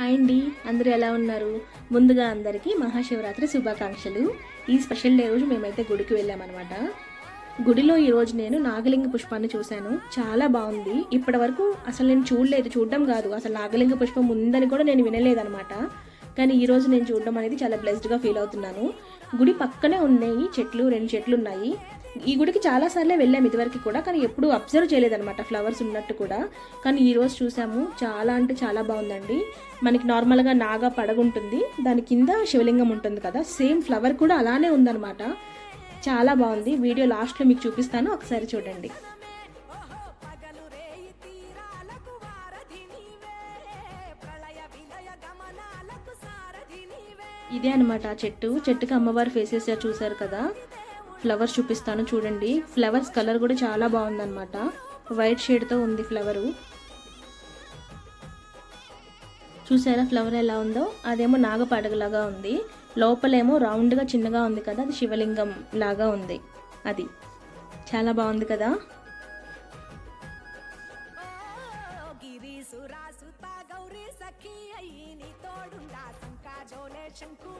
Hi అండి. అందరూ ఎలా ఉన్నారు? ముందుగా అందరికీ మహాశివరాత్రి శుభాకాంక్షలు. ఈ స్పెషల్ డే రోజు మేమైతే గుడికి వెళ్ళామన్నమాట. గుడిలో ఈ రోజు నేను నాగలింగ పుష్పాన్ని చూశాను. చాలా బాగుంది. ఇప్పటి వరకు అసలు నేను చూడలేదు. చూడడం కాదు. అసలు నాగలింగ పుష్పం ఉందని కూడా నేను వినలేదనమాట కానీ ఈ రోజు నేను చూడడం అనేది చాలా బ్లెస్డ్గా ఫీల్ అవుతున్నాను. గుడి పక్కనే ఉన్నాయి. చెట్లు రెండు చెట్లు ఉన్నాయి. ఈ గుడికి చాలా సార్లే వెళ్ళాము ఇదివరకు కూడా కానీ ఎప్పుడూ అబ్జర్వ్ చేయలేదన్నమాట ఫ్లవర్స్ ఉన్నట్టు కూడా. కానీ ఈరోజు చూసాము చాలా అంటే చాలా బాగుందండి. మనకి నార్మల్గా నాగా పడగుంటుంది దాని కింద శివలింగం ఉంటుంది కదా సేమ్ ఫ్లవర్ కూడా అలానే ఉందన్నమాట. చాలా బాగుంది. వీడియో లాస్ట్లో మీకు చూపిస్తాను ఒకసారి చూడండి. ఇదే అనమాట ఆ చెట్టు. చెట్టుకి అమ్మవారి ఫేసెస్ చూసారు కదా. ఫ్లవర్స్ చూపిస్తాను చూడండి. ఫ్లవర్స్ కలర్ కూడా చాలా బాగుందన్నమాట. వైట్ షేడ్తో ఉంది ఫ్లవరు. చూసారా ఫ్లవర్ ఎలా ఉందో? అదేమో నాగపడగలాగా ఉంది. లోపలేమో రౌండ్గా చిన్నగా ఉంది కదా అది శివలింగం లాగా ఉంది. అది చాలా బాగుంది కదా? గౌరీ అయ్యి శంకు